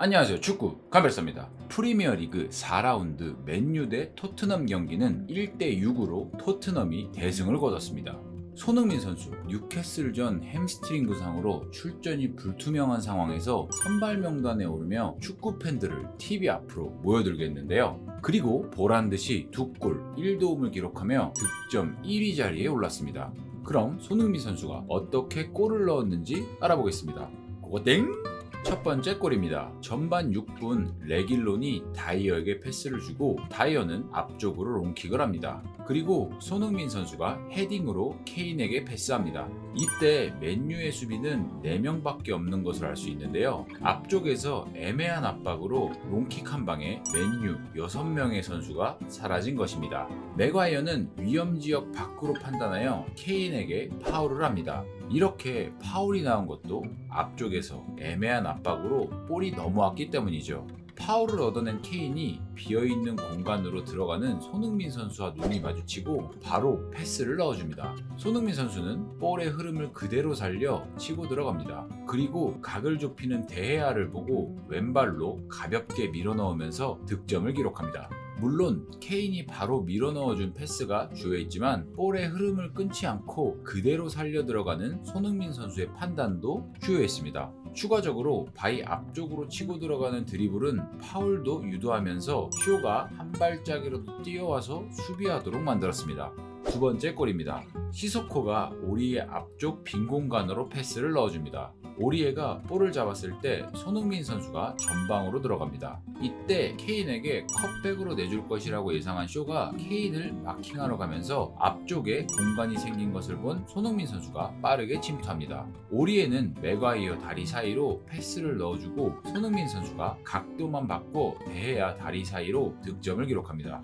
안녕하세요. 축구 감별사입니다. 프리미어리그 4라운드 맨유 대 토트넘 경기는 1대 6으로 토트넘이 대승을 거뒀습니다. 손흥민 선수 뉴캐슬전 햄스트링 부상으로 출전이 불투명한 상황에서 선발 명단에 오르며 축구 팬들을 TV 앞으로 모여들게 했는데요. 그리고 보란 듯이 두 골 1도움을 기록하며 득점 1위 자리에 올랐습니다. 그럼 손흥민 선수가 어떻게 골을 넣었는지 알아보겠습니다. 고고 땡! 첫 번째 골입니다. 전반 6분 레길론이 다이어에게 패스를 주고 다이어는 앞쪽으로 롱킥을 합니다. 그리고 손흥민 선수가 헤딩으로 케인에게 패스합니다. 이때 맨유의 수비는 4명밖에 없는 것을 알 수 있는데요. 앞쪽에서 애매한 압박으로 롱킥 한 방에 맨유 6명의 선수가 사라진 것입니다. 맥과이어는 위험 지역 밖으로 판단하여 케인에게 파울을 합니다. 이렇게 파울이 나온 것도 앞쪽에서 애매한 압박으로 볼이 넘어왔기 때문이죠. 파울을 얻어낸 케인이 비어있는 공간으로 들어가는 손흥민 선수와 눈이 마주치고 바로 패스를 넣어줍니다. 손흥민 선수는 볼의 흐름을 그대로 살려 치고 들어갑니다. 그리고 각을 좁히는 데헤아를 보고 왼발로 가볍게 밀어 넣으면서 득점을 기록합니다. 물론 케인이 바로 밀어넣어준 패스가 주요했 지만 볼의 흐름을 끊지 않고 그대로 살려 들어가는 손흥민 선수의 판단도 주요했습니다. 추가적으로 바위 앞쪽으로 치고 들어가는 드리블은 파울도 유도하면서 쇼가 한 발짝이라도 뛰어와서 수비하도록 만들었습니다. 두 번째 골입니다. 시소코가 오리의 앞쪽 빈 공간으로 패스를 넣어줍니다. 오리에가 볼을 잡았을 때 손흥민 선수가 전방으로 들어갑니다. 이때 케인에게 컵백으로 내줄 것이라고 예상한 쇼가 케인을 마킹하러 가면서 앞쪽에 공간이 생긴 것을 본 손흥민 선수가 빠르게 침투합니다. 오리에는 맥과이어 다리 사이로 패스를 넣어주고 손흥민 선수가 각도만 바꿔 대해야 다리 사이로 득점을 기록합니다.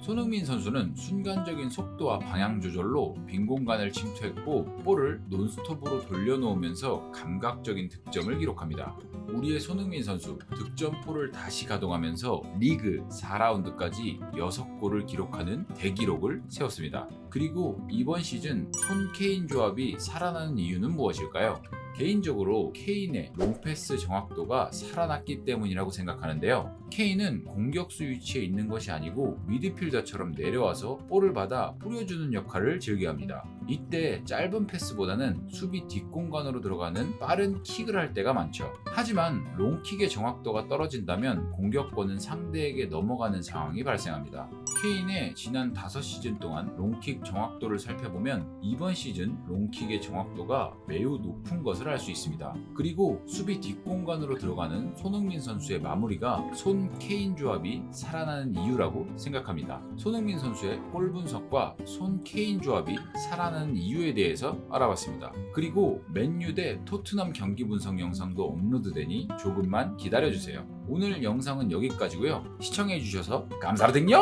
손흥민 선수는 순간적인 속도와 방향 조절로 빈 공간을 침투했고 볼을 논스톱으로 돌려놓으면서 감각적인 득점을 기록합니다. 우리의 손흥민 선수 득점포를 다시 가동하면서 리그 4라운드까지 6골을 기록하는 대기록을 세웠습니다. 그리고 이번 시즌 손 케인 조합이 살아나는 이유는 무엇일까요? 개인적으로 케인의 롱패스 정확도가 살아났기 때문이라고 생각하는데요. 케인은 공격수 위치에 있는 것이 아니고 미드필더처럼 내려와서 볼을 받아 뿌려주는 역할을 즐겨 합니다. 이때 짧은 패스보다는 수비 뒷공간으로 들어가는 빠른 킥을 할 때가 많죠. 하지만 롱킥의 정확도가 떨어진다면 공격권은 상대에게 넘어가는 상황이 발생합니다. 케인의 지난 5시즌 동안 롱킥 정확도를 살펴보면 이번 시즌 롱킥의 정확도가 매우 높은 것을 알 수 있습니다. 그리고 수비 뒷공간으로 들어가는 손흥민 선수의 마무리가 손 케인 조합이 살아나는 이유라고 생각합니다. 손흥민 선수의 골 분석과 손 케인 조합이 살아나는 이유에 대해서 알아봤습니다. 그리고 맨유 대 토트넘 경기 분석 영상도 업로드되니 조금만 기다려주세요. 오늘 영상은 여기까지고요. 시청해주셔서 감사드립니다.